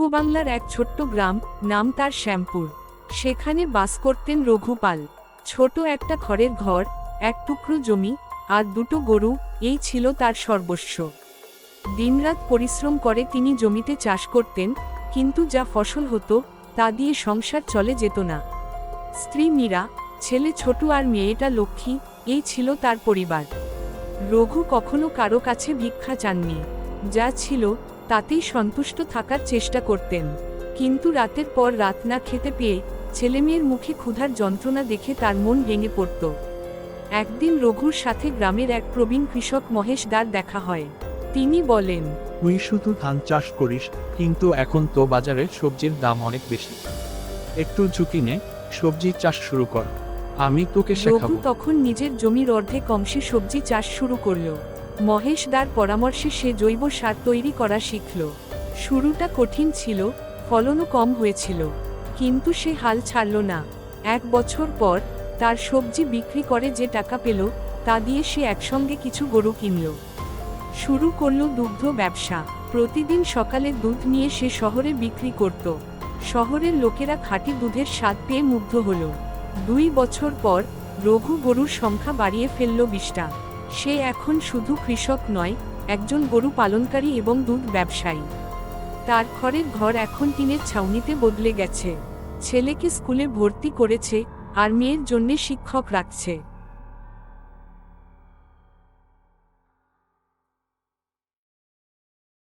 পূর্ব বাংলার এক ছোট্ট গ্রাম, নাম তার শ্যামপুর। সেখানে বাস করতেন রঘুপাল ছোট একটা খড়ের ঘর, এক টুকরো জমি, আর দুটো গরু, এই ছিল তার সর্বস্ব। দিনরাত পরিশ্রম করে তিনি জমিতে চাষ করতেন, কিন্তু যা ফসল হতো, তা দিয়ে সংসার চলে যেত না। স্ত্রী মীরা, ছেলে ছোট আর মেয়েটা লক্ষ্মী, এই ছিল তার পরিবার। রঘু কখনো কারও কাছে ভিক্ষা চাননি। যা ছিল তাতেই সন্তুষ্ট থাকার চেষ্টা করতেন। কিন্তু রাতের পর রাত না খেতে পেয়ে ছেলেমেয়ের মুখে ক্ষুধার যন্ত্রণা দেখে তার মন ভেঙে পড়ত। একদিন রঘুর সাথে গ্রামের এক প্রবীণ কৃষক মহেশ দার দেখা হয়। তিনি বলেন তুই শুধু ধান চাষ করিস কিন্তু এখন তো বাজারে সবজির দাম অনেক বেশি। একটু ঝুঁকি নে সবজি চাষ শুরু কর। আমি তোকে শেখাবো। তখন নিজের জমির অর্ধেক অংশে সবজি চাষ শুরু করল। মহেশ দার পরামর্শে সে জৈব সার তৈরি করা শিখল। শুরুটা কঠিন ছিল, ফলনও কম হয়েছিল। কিন্তু সে হাল ছাড়ল না। এক বছর পর, তার সবজি বিক্রি করে যে টাকা পেল, তা দিয়ে সে একসঙ্গে কিছু গরু কিনল। শুরু করল দুগ্ধ ব্যবসা। প্রতিদিন সকালে দুধ নিয়ে সে শহরে বিক্রি করত। শহরের লোকেরা খাঁটি দুধের স্বাদ পেয়ে মুগ্ধ হল। দুই বছর পর, রঘু গরুর সংখ্যা বাড়িয়ে ফেলল বিশটা। সে এখন শুধু কৃষক নয়, একজন গরু পালনকারী এবং দুধ ব্যবসায়ী। তার ঘরের ঘর এখন টিনের ছাউনিতে বদলে গেছে। ছেলেকে স্কুলে ভর্তি করেছে আর মেয়ের জন্যে শিক্ষক রাখছে।